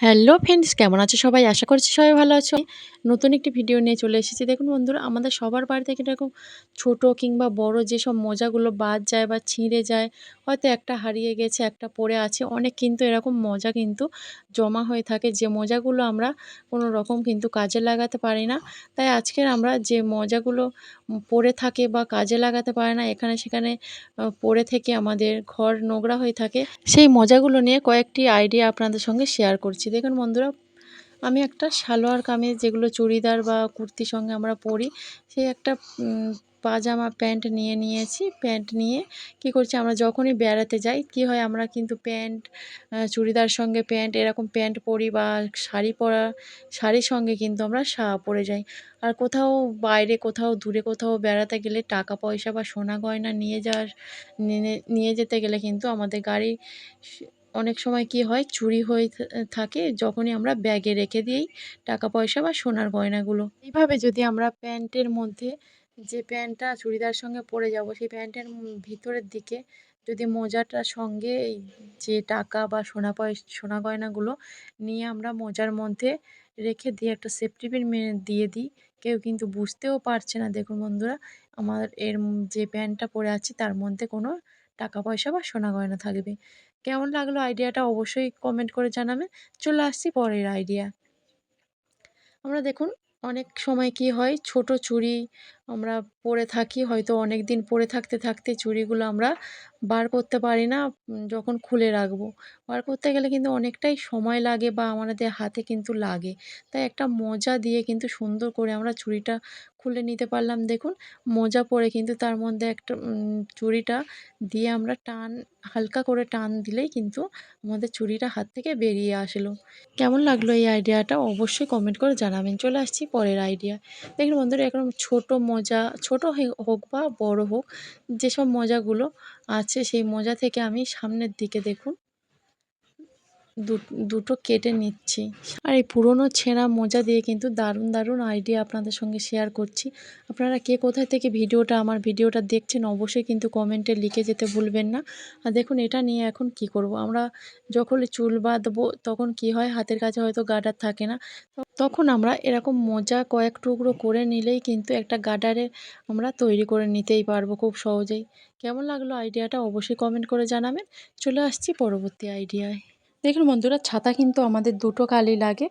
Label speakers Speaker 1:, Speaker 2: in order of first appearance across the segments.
Speaker 1: Hello friends, কেমন আছো সবাই? আশা করছি সবাই ভালো আছো। নতুন একটি ভিডিও নিয়ে চলে এসেছি। দেখুন বন্ধুরা, আমাদের সবার বাড়িতে কিন্তু এরকম ছোট কিংবা বড় যেসব মোজাগুলো বাদ যায় বা ছিঁড়ে যায়, হয়তো একটা হারিয়ে গেছে, একটা পড়ে আছে, অনেক কিন্তু এরকম মজা কিন্তু জমা হয়ে থাকে। যে মোজাগুলো আমরা কোনো রকম কিন্তু কাজে লাগাতে পারি না। তাই আজকের আমরা যে মজাগুলো পড়ে থাকে বা কাজে লাগাতে পারে না, এখানে সেখানে পড়ে থেকে আমাদের ঘর নোংরা হয়ে থাকে, সেই মজাগুলো নিয়ে কয়েকটি আইডিয়া আপনাদের সঙ্গে শেয়ার করছি। দেখুন বন্ধুরা, আমি একটা সালোয়ার কামিজ যেগুলো চুড়িদার বা কুর্তির সঙ্গে আমরা পরি, সেই একটা পাজামা প্যান্ট নিয়ে নিয়েছি। প্যান্ট নিয়ে কি করছি, আমরা যখনই বেড়াতে যাই, কি হয়, আমরা কিন্তু প্যান্ট চুড়িদার সঙ্গে প্যান্ট, এরকম প্যান্ট পরি বা শাড়ি পরা, শাড়ির সঙ্গে কিন্তু আমরা সা পরে যাই। আর কোথাও বাইরে, কোথাও দূরে, কোথাও বেড়াতে গেলে টাকা পয়সা বা সোনা গয়না নিয়ে যাওয়ার নিয়ে- যেতে গেলে কিন্তু আমাদের গাড়ি অনেক সময় কি হয়, চুরি হয়ে থাকে যখনই আমরা ব্যাগে রেখে দিই টাকা পয়সা বা সোনার গয়নাগুলো। এইভাবে যদি আমরা প্যান্টের মধ্যে যে প্যান্টটা চুড়িদার সঙ্গে পরে যাব, সেই প্যান্টের ভিতরের দিকে যদি মোজাটার সঙ্গে যে টাকা বা সোনা পয়সা সোনা গয়নাগুলো নিয়ে আমরা মোজার মধ্যে রেখে দিয়ে একটা সেফটি পিন দিয়ে দিই, কেউ কিন্তু বুঝতেও পারছে না। দেখুন বন্ধুরা, আমার এর যে প্যান্টটা পরে আছি তার মধ্যে কোনো টাকা পয়সা বা সোনা গয়না থাকবে। কেমন লাগল আইডিয়াটা অবশ্যই কমেন্ট করে জানাবে চলে আসছি পরের আইডিয়া। আমরা দেখুন অনেক সময় কি হয়, ছোট চুড়ি আমরা পরে থাকি, হয়তো অনেক দিন পরে থাকতে থাকতে চুড়িগুলো আমরা বার করতে পারি না যখন খুলে রাখব। বার করতে গেলে কিন্তু অনেকটাই সময় লাগে বা আমাদের হাতে কিন্তু লাগে। তাই একটা মোজা দিয়ে কিন্তু সুন্দর করে আমরা চুড়িটা খুলে নিতে পারলাম। দেখুন, মোজা পরে কিন্তু তার মধ্যে একটা চুড়িটা দিয়ে আমরা টান, হালকা করে টান দিলেই কিন্তু আমাদের চুড়িটা হাত থেকে বেরিয়ে আসলো। কেমন লাগল এই আইডিয়াটা? অবশ্যই কমেন্ট করে জানাবেন। চলে আসছি পরের আইডিয়া দেখুন বন্ধুরা এখন ছোট ছোট হে- হোক বা বড় হোক, যেসব মজাগুলো আছে সেই মজা থেকে আমি সামনের দিকে দেখুন। দু- দুটো কেটে নিচ্ছি। আর এই পুরনো ছেঁড়া মোজা দিয়ে কিন্তু দারুণ দারুণ আইডিয়া আপনাদের সঙ্গে শেয়ার করছি। আপনারা কে কোথায় থেকে ভিডিওটা, আমার ভিডিওটা দেখছেন অবশ্যই কিন্তু কমেন্টে লিখে যেতে ভুলবেন না। আর দেখুন, এটা নিয়ে এখন কি করব? আমরা যখন চুল বাঁধবো, তখন কি হয়? হাতের কাছে হয়তো গার্ডার থাকে না। তখন আমরা এরকম মোজা কয়েক টুকরো করে নিলেই কিন্তু একটা গার্ডারে আমরা তৈরি করে নিতেই পারব খুব সহজেই। কেমন লাগল আইডিয়াটা অবশ্যই কমেন্ট করে জানাবেন। চলে আসছি পরবর্তী আইডিয়ায় দেখুন বন্ধুরা, ছাতা কিন্তু আমাদের দুটো কালই লাগে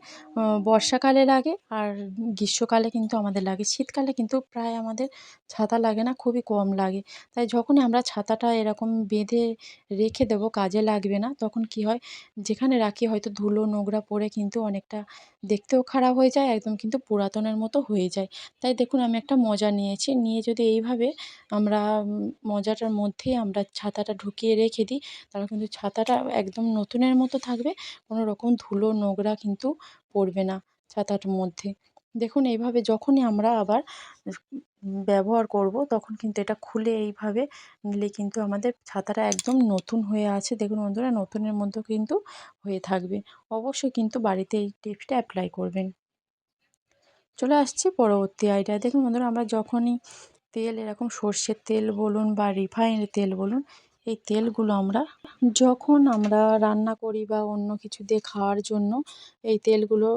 Speaker 1: বর্ষাকালে লাগে আর গ্রীষ্মকালে কিন্তু আমাদের লাগে। শীতকালে কিন্তু প্রায় আমাদের ছাতা লাগে না, খুবই কম লাগে। তাই যখনই আমরা ছাতাটা এরকম বেঁধে রেখে দেবো, কাজে লাগবে না, তখন কি হয়, যেখানে রাখি হয়তো ধুলো, নোংরা পড়ে কিন্তু অনেকটা দেখতেও খারাপ হয়ে যায়, একদম কিন্তু পুরাতনের মতো হয়ে যায়। তাই দেখুন, আমি একটা মজা নিয়েছি, নিয়ে যদি এইভাবে আমরা মজাটার মধ্যেই আমরা ছাতাটা ঢুকিয়ে রেখে দিই, তাহলে কিন্তু ছাতাটা একদম নতুনের মতো থাকবে, কোনো রকম ধুলো নোংরা কিন্তু পড়বে না ছাতাটার মধ্যে। দেখুন, এইভাবে যখনই আমরা আবার ব্যবহার করব, তখন কিন্তু এটা খুলে এইভাবে নিলে কিন্তু আমাদের ছাতাটা একদম নতুন হয়ে আছে। দেখুন বন্ধুরা, নতুনের মতো কিন্তু হয়ে থাকবে। অবশ্যই কিন্তু বাড়িতে এই টিপসটা অ্যাপ্লাই করবেন। চলে আসছি পরবর্তী আইডিয়া দেখুন বন্ধুরা, আমরা যখনই তেল, এরকম সর্ষের তেল বলুন বা রিফাইন তেল বলুন এই তেলগুলো আমরা, যখন আমরা রান্না করি বা অন্য কিছু দিয়ে খাওয়ার জন্য, এই তেলগুলো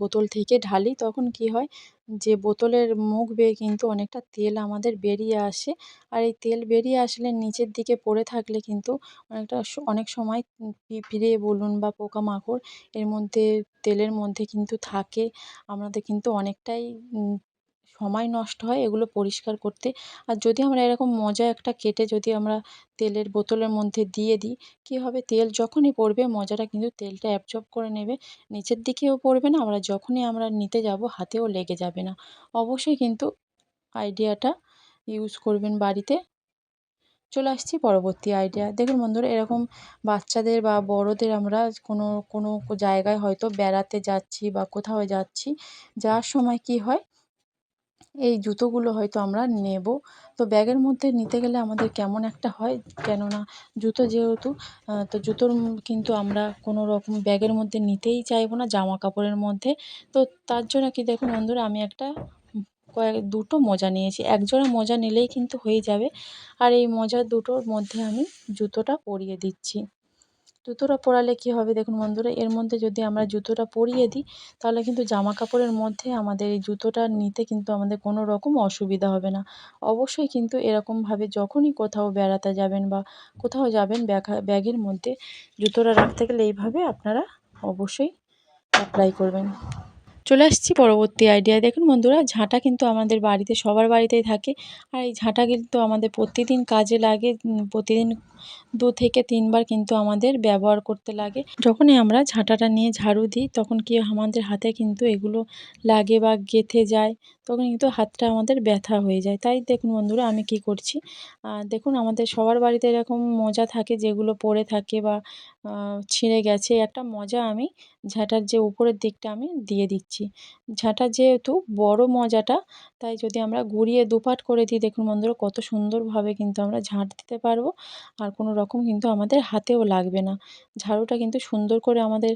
Speaker 1: বোতল থেকে ঢালি, তখন কি হয় যে বোতলের মুখ বেয়ে কিন্তু অনেকটা তেল আমাদের বেরিয়ে আসে। আর এই তেল বেরিয়ে আসলে নিচের দিকে পড়ে থাকলে কিন্তু অনেকটা অনেক সময় পিঁপড়ে বলুন বা পোকামাকড় এর মধ্যে, তেলের মধ্যে কিন্তু থাকে। আমাদের কিন্তু অনেকটাই সময় নষ্ট হয়, এগুলো পরিষ্কার করতে। আর যদি আমরা এরকম মোজা একটা কেটে যদি আমরা তেলের বোতলের মধ্যে দিয়ে দিই, কী হবে? তেল যখনই পড়বে, মোজাটা কিন্তু তেলটা অ্যাবজর্ব করে নেবে। নিচের দিকেও পড়বে না, আমরা যখনই আমরা নিতে যাব, হাতেও লেগে যাবে না। অবশ্যই কিন্তু আইডিয়াটা ইউজ করবেন বাড়িতে। চলে আসছি পরবর্তী আইডিয়া। দেখুন বন্ধুরা, এরকম বাচ্চাদের বা বড়দের আমরা কোনো কোনো জায়গায় হয়তো বেড়াতে যাচ্ছি বা কোথাও যাচ্ছি, যাওয়ার সময় কি হয়? এই জুতোগুলো হয়তো আমরা নেব। তো ব্যাগের মধ্যে নিতে গেলে আমাদের কেমন একটা হয়? কেননা জুতো যেহেতু তো জুতোর কিন্তু আমরা কোনো রকম ব্যাগের মধ্যে নিতেই চাইব না জামা কাপড়ের মধ্যে। তো তার জন্য কি দেখুন বন্ধুরা, আমি একটা কয়েক, দুটো মোজা নিয়েছি। এক জোড়া মোজা নিলেই কিন্তু হয়ে যাবে। আর এই মোজা দুটোর মধ্যে আমি জুতোটা পরিয়ে দিচ্ছি। জুতোটা পরালে কি হবে? দেখুন বন্ধুরা, এর মধ্যে যদি আমরা জুতোটা পরিয়ে দিই, তাহলে কিন্তু জামা কাপড়ের মধ্যে আমাদের এই জুতোটা নিতে কিন্তু আমাদের কোনো রকম অসুবিধা হবে না। অবশ্যই কিন্তু এরকমভাবে যখনই কোথাও বেড়াতে যাবেন বা কোথাও যাবেন ব্যাগা ব্যাগের মধ্যে জুতোটা রাখতে গেলে এইভাবে আপনারা অবশ্যই অ্যাপ্লাই করবেন। চলে আসছি পরবর্তী আইডিয়া দেখুন বন্ধুরা, ঝাঁটা কিন্তু আমাদের বাড়িতে, সবার বাড়িতেই থাকে। আর এই ঝাঁটা কিন্তু আমাদের প্রতিদিন কাজে লাগে প্রতিদিন দু থেকে তিনবার কিন্তু আমাদের ব্যবহার করতে লাগে। যখনই আমরা ঝাঁটাটা নিয়ে ঝাড়ু দিই, তখন কি আমাদের হাতে কিন্তু এগুলো লাগে বা গেঁথে যায়। তখন কিন্তু হাতটা আমাদের ব্যথা হয়ে যায়। তাই দেখুন বন্ধুরা, আমি কি করছি? দেখুন আমাদের সবার বাড়িতে এরকম মোজা থাকে, যেগুলো পরে থাকে বা ছিঁড়ে গেছে, একটা মজা আমি ঝাঁটার যে উপরের দিকটা আমি দিয়ে দিচ্ছি। ঝাঁটা যেহেতু বড় মজাটা, তাই যদি আমরা ঘুরিয়ে দুপাট করে দিই, দেখুন বন্ধুরা কত সুন্দরভাবে কিন্তু আমরা ঝাঁট দিতে পারব। আর কোনো রকম কিন্তু আমাদের হাতেও লাগবে না। ঝাড়ুটা কিন্তু সুন্দর করে আমাদের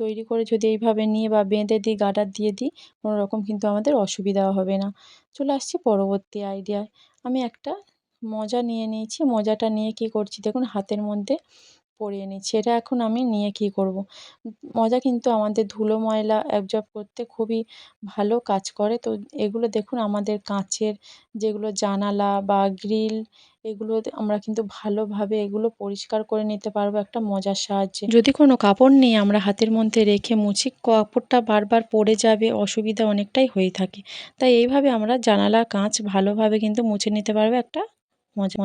Speaker 1: তৈরি করে যদি এইভাবে নিয়ে বা বেঁধে দিই, গাডার দিয়ে দিই, কোনো রকম কিন্তু আমাদের অসুবিধাও হবে না। চলে আসছি পরবর্তী আইডিয়ায় আমি একটা মোজা নিয়ে নিয়েছি। মোজাটা নিয়ে কী করছি? দেখুন, হাতের মধ্যে পরিয়ে নিচ্ছি। এটা এখন আমি নিয়ে কী করব? মজা কিন্তু আমাদের ধুলো ময়লা অ্যাবজর্ব করতে খুবই ভালো কাজ করে। তো এগুলো দেখুন আমাদের কাঁচের যেগুলো জানালা বা গ্রিল এগুলো আমরা কিন্তু ভালোভাবে এগুলো পরিষ্কার করে নিতে পারব একটা মজার সাহায্যে। যদি কোনো কাপড় নিয়ে আমরা হাতের মধ্যে রেখে মুছি, কাপড়টা বারবার পড়ে যাবে, অসুবিধা অনেকটাই হয়ে থাকে। তাই এইভাবে আমরা জানালা, কাঁচ ভালোভাবে কিন্তু মুছে নিতে পারব একটা মোজা।